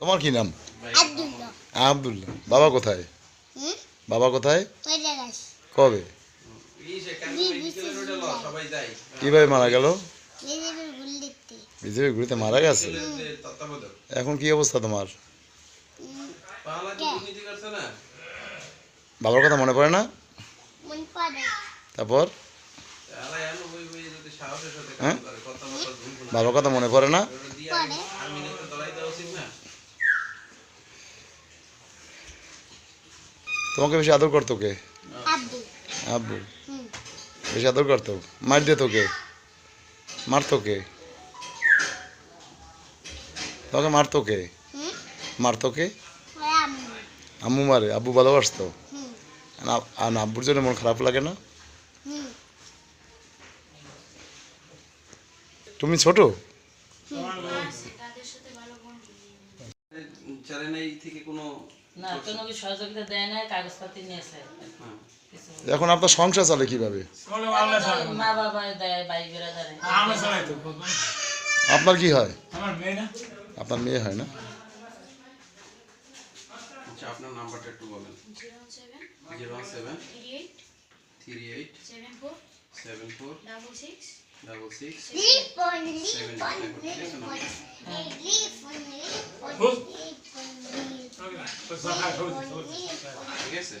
তোমার কি নাম? আব্দুল্লাহ। বাবা কোথায়? বাবা কোথায়? কবে? সবাই কীভাবে মারা গেল? বিজেপি ঘুরিতে মারা গেছে? এখন কি অবস্থা তোমার? বাবার কথা মনে পড়ে না? তারপর? হ্যাঁ? বাবার কথা মনে পড়ে না ওটা দিয়ে পড়ে আমি নিতে দলাই দেওয়া উচিত না তোমাকে বেশি আদর করতো কে? আব্বু। বেশি আদর করতো? মার দিত কে? মারতো কে? তোমাকে মারতো কে? মারতো কে? আম্মু। আম্মু মারে আব্বু ভালোবাসতো? আর আব- আব্বুর জন্য মন খারাপ লাগে না? তুমি ছোট? চ্যানেল থেকে কোনো না কোনো কি সহযোগিতা দেয় না কাগজপাতি নিয়েছে হ্যাঁ। এখন আপনার সংসার চলে কীভাবে মা বাবা দেয় ভাই আপনার কি হয় আমার মেয়ে না আপনার মেয়ে হয় না আচ্ছা আপনার নাম্বারটা একটু বলেন zero seven three eight seven four double six Lipon Lipon Lipon Lipon Lipon Lipon ঠিক আছে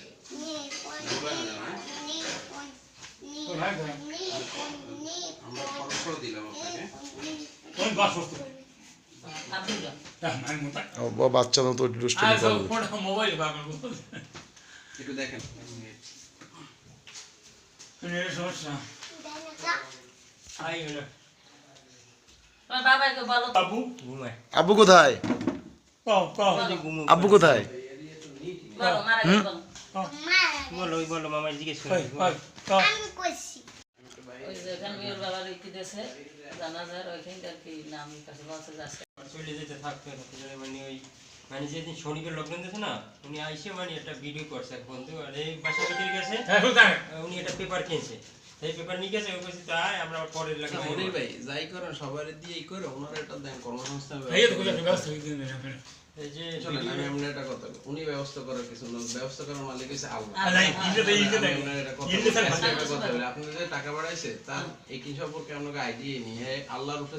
আমরা দিলাম আপনাকে বাচ্চা দুষ্টুমি একটু দেখেন। তো। বাবু ঘুমায় আব্বু কোথায়? আব্বু কোথায়? বলো বলো। মামার জিজ্ঞেস করি। আমি কইছি। ওই যে এখানে বাবার কি দিয়েছে জানাজার ওইখানকার কি নাম কাছে বলছে যাচ্ছে। চলে যেতে থাকতো না তাহলে মানে ওই মানে যেদিন শনিবার লকডাউন দিয়েছে না উনি আইসে মানে একটা ভিডিও করছে এক বন্ধু আর এই বাসা গেছে। হ্যাঁ উনি একটা পেপার কিনছে। সেই পেপার নিয়ে গেছে ওই কাছে তাই আমরা আবার পরের লাগে আচ্ছা, মনির ভাই যাই করেন সবার দিয়েই করে ওনার একটা দেন কর্মসংস্থান এই তো কইলা ব্যবস্থা করে দিন না এই যে আমি কথা উনি ব্যবস্থা করার কিছু না ব্যবস্থা করার মালিক হচ্ছে আল্লাহ। আলাই ইনতে দেই ইনতে দেই। আমি আপনার একটা কথা ইনতে স্যার কথা বলি। আপনি যে টাকা বাড়াইছে তার এই কি সম্পর্কে আপনাকে আইডিয়া নেই। হ্যাঁ আল্লাহর উপরে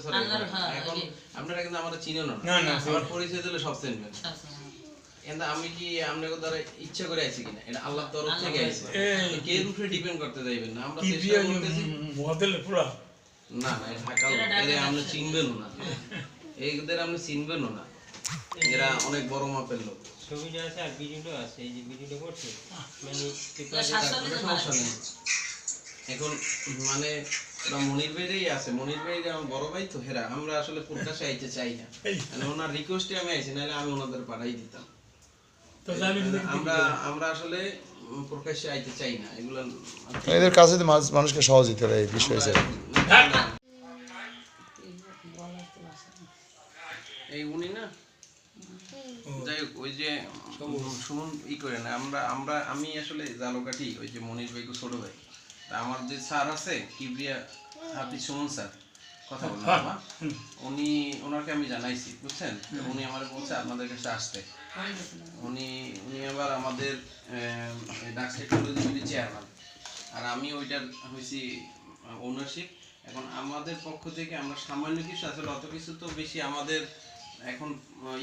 হ্যাঁ, এখন আপনারা কিন্তু আমার চিনেন না। না, না, আমার পরিচয় দিলে সব চিনবেন। আচ্ছা, কিন্তু আমি কি আপনাকে দ্বারা ইচ্ছা করে আইছি কিনা? এটা আল্লাহর তরফ থেকে আইছে। কে উপরে ডিপেন্ড করতে যাইবেন না? আমরা চেষ্টা করতেছি। মডেল পুরো। না না ঢাকা। এদের আপনি চিনবেনও না। এইদের আপনি চিনবেনও না। এরা অনেক বড় মাপের লোক। ছবিটা আছে আর ভিডিওটা আছে এই যে ভিডিওটা করছে মানে এখন মানে ওরা মনির ভাইরেই আছে। মনির ভাই আমার বড় ভাই তো হেরা আমরা আসলে প্রকাশে আইতে চাই না। মানে ওনার রিকোয়েস্টে আমি আইছি নাহলে আমি ওনাদের পাঠাই দিতাম। আমরা আমরা আসলে উম, প্রকাশ্যে আইতে চাই না এগুলো এদের কাছে মানুষকে সহযোগিতা এই বিষয় এই উনি না? যাই হোক ওই যে শুনুন ই করে না আমরা আমরা আমি আসলে জালোকাঠি ওই যে মনির ভাই ছোট ভাই। তা আমার যে স্যার আছে কিবরিয়া হাফিজ সুমন স্যার কথা বললাম উনি ওনাকে আমি জানাইছি বুঝছেন? উনি আমার বলছে আপনাদের কাছে আসতে। উনি উনি আবার আমাদের চেয়ারম্যান আর আমি ওইটার হয়েছি ওনারশিপ এখন আমাদের পক্ষ থেকে আমরা সামান্য কিছু, আসলে অত কিছু তো বেশি আমাদের এখন,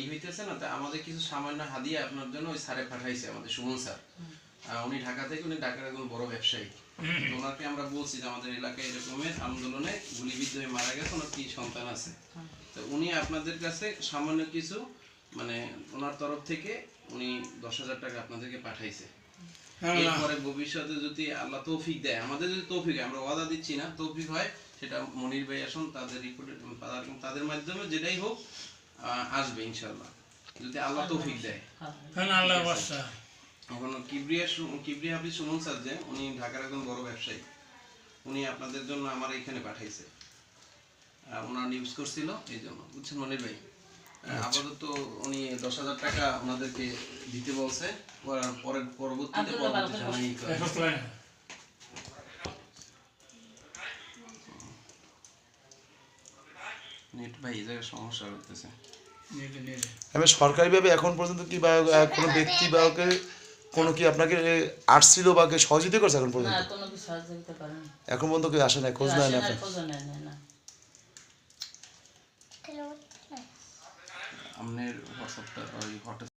ই হইতেছে না, তা আমাদের কিছু সামান্য হাদিয়া আপনার জন্য ওই স্যারে পাঠাইছে আমাদের সুমন স্যার উনি ঢাকা থেকে, উনি ঢাকার একজন বড় ব্যবসায়ী। ওনাকে আমরা বলছি যে আমাদের এলাকায় এরকমের আন্দোলনে গুলিবিদ্ধ হয়ে মারা গেছে, ওনার কি সন্তান আছে? তো উনি আপনাদের কাছে সামান্য কিছু মানে ওনার তরফ থেকে উনি দশ হাজার টাকা আপনাদেরকে পাঠাইছে। এরপরে ভবিষ্যতে যদি আল্লাহ তৌফিক দেয় আমাদের যদি তৌফিক হয়, আমরা ওয়াদা দিচ্ছি না তৌফিক হয় সেটা মনির ভাই আসুন তাদের রিপোর্টে তাদের মাধ্যমে যেটাই হোক আসবে ইনশাল্লাহ যদি আল্লাহ তৌফিক দেয়। হ্যাঁ আল্লাহ এখন কিবরিয়া সু- কিবরিয়া হাফিজ সুমন স্যার যে উনি ঢাকার একজন বড় ব্যবসায়ী। উনি আপনাদের জন্য আমার এখানে পাঠাইছে। ওনার নিউজ করছিল এই জন্য। বুঝছেন মনির ভাই? আপাতত উনি দশ হাজার টাকা ওনাদেরকে দিতে বলছে পরে- পরে পরবর্তীতে লাগে নেট ভাই এই জায়গায় সমস্যা আমি সরকারিভাবে এখন পর্যন্ত কি বা কোনো ব্যক্তি বা ওকে কোনো কি আপনাকে আসছিল বা কে সহযোগিতা করছে এখন পর্যন্ত? কোনো কিছু সহযোগিতা করেন। এখন পর্যন্ত কেউ আসে না খোঁজ নেয় না আপনার খোঁজ নেয় না, না Hello. আপনার হোয়াটসঅ্যাপটা ওই হোয়াটসঅ্যাপ